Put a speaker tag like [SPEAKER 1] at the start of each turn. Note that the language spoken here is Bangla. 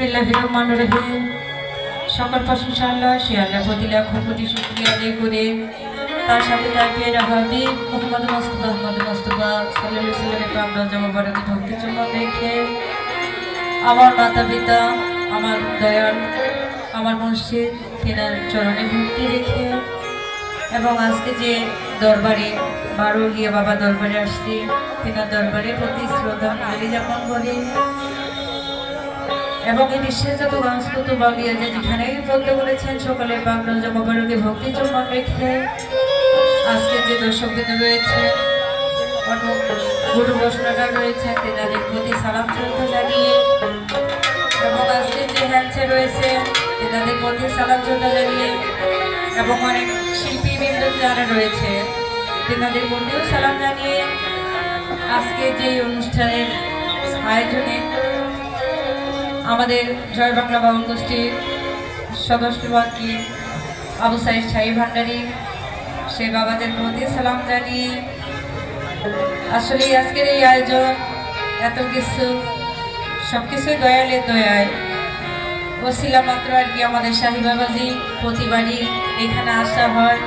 [SPEAKER 1] রহমান রহিম। সকল প্রশংসা আল্লাহ, সে আল্লাহ প্রতি লাখ কোটি শুক্রিয়া আদায় করে তার সাথে তার পেয়ে হাবিব মোহাম্মদ মোস্তফা মোহাম্মদ মোস্তফা সাল্লাহ সাল্লামের প্রাণ জমাবারকে ভক্তি জন্য রেখে আমার মাতা পিতা, আমার দয়াল আমার মসজিদ তেনার চরণে ভক্তি রেখে এবং আজকে যে দরবারে বারো গিয়ে বাবা দরবারে আসছি, তেনার দরবারে প্রতি শ্রদ্ধা যাপন করে এবং এই বিশ্বের যত সংস্কৃত বাগিয়া যে যেখানে শ্রদ্ধ বলেছেন, সকালে বাংলা জমাবারকে ভক্তি চম্বন রেখে আজকে যে দর্শকবৃন্দ রয়েছে গুরু বৈষ্ণবরা রয়েছেন তেনাদের প্রতি সালাম শ্রদ্ধা জানিয়ে এবং আজকে যে হ্যান্ডসে রয়েছে, তেনাদের প্রতি সালাম শ্রদ্ধা জানিয়ে এবং অনেক শিল্পীবৃন্দ যারা রয়েছে, তেনাদের মধ্যেও সালাম জানিয়ে আজকে যে অনুষ্ঠানের আয়োজনে আমাদের জয় বাংলা বাউল গোষ্ঠীর সদস্য বাকি আবু সাইদ শাহী ভান্ডারী, সে বাবাদের প্রতি সালাম জানিয়ে আসলে আজকের এই আয়োজন এত কিছু সব কিছুই দয়ালের দয়ায়। ওসিলা মাত্র আর কি আমাদের শাহী বাবাজি প্রতিবারই এখানে আসা হয়।